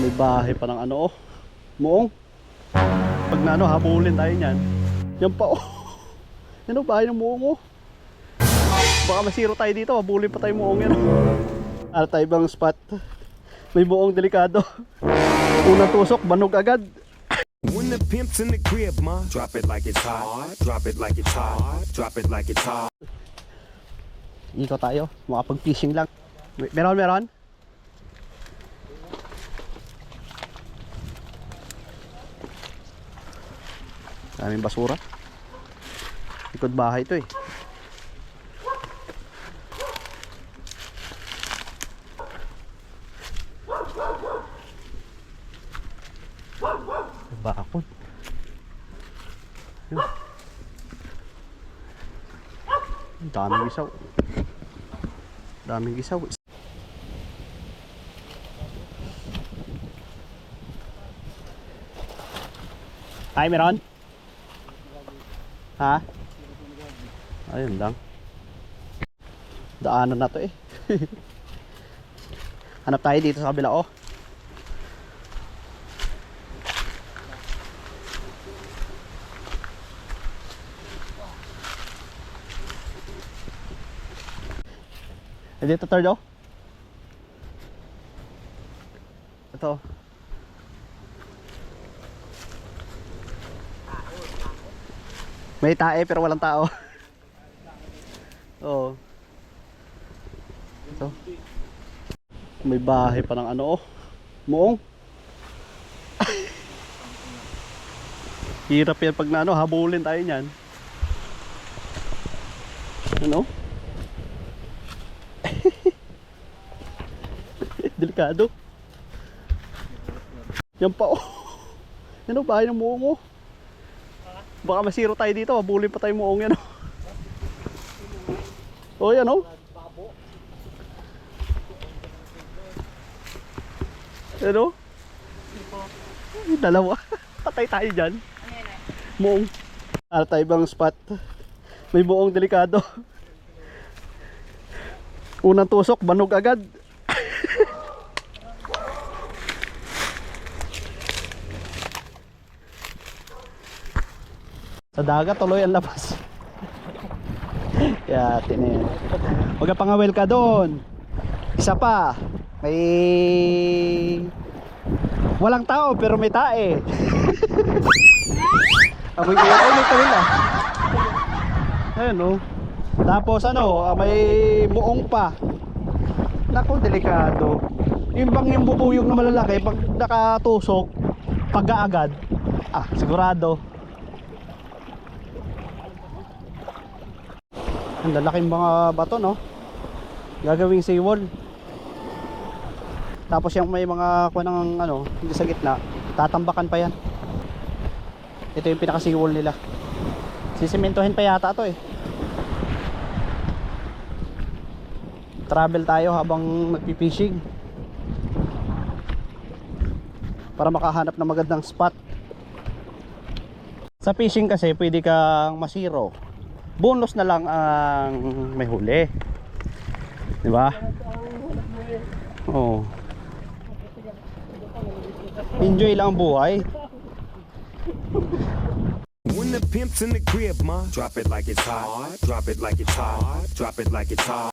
May bahay pa ng ano oh. Muong. Pag na ano, habulin tayo niyan. Yan pa oh. Yan oh, bahay ng muong oh. Baka masiro tayo dito, habulin pa tayo muong yan. Ano tayo bang spot? May muong delikado. Unang tusok, banog agad. When the pimp's in the crib, ma, drop it like it's hot. Drop it like it's hot. Drop it like it's hot. Ikaw tayo, makapag-fishing lang. Meron, meron? Daming basura. Likod bahay to eh. Bakod. Ang Daming isaw. Daming gisaw. Ay, meron? Ha? Ayun lang. Daanan na to eh. Hanap tayo dito sa kabila oh. Eh, dito third oh. Ito. May tae pero walang tao. Oo. Ito. May bahay pa ng ano oh. Muong. Hirap yan pag na ano, habulin tayo niyan. Ano? Delikado. Yan pa oh. Yan oh, bahay ng muong oh. Baka masiro tayo dito, mabulin pa tayo muong yan oh. Oh, yan oh. Yan oh. Dalawa. Patay tayo dyan. Muong. Ano tayo bang spot? May muong delikado. Unang tusok, banog agad. Sa dagat tuloy ang labas. Kaya tinin. Huwag pangawel ka doon. Isa pa. May walang tao pero may tae. Amoy ko ay may tawil. Ayun oh. Tapos ano, ah, may muong pa. Naku, delikado. Yung bang yung bubuyog na malalaki, pag nakatusok, pag-aagad, ah, sigurado. Ang lalaking mga bato, no? Gagawing seawall. Tapos yung may mga kuha ng ano, hindi sa gitna, tatambakan pa yan. Ito yung pinaka seawall nila. Sisimentohin pa yata to eh. Travel tayo habang magpipishing. Para makahanap ng magandang spot. Sa fishing kasi pwede kang masiro. Bonus na lang ang may huli. 'Di ba? Oh. Enjoy lang ang buhay. When the pimp's in the crib, ma, drop it like it's hot. Drop it like it's hot. Drop it like it's hot.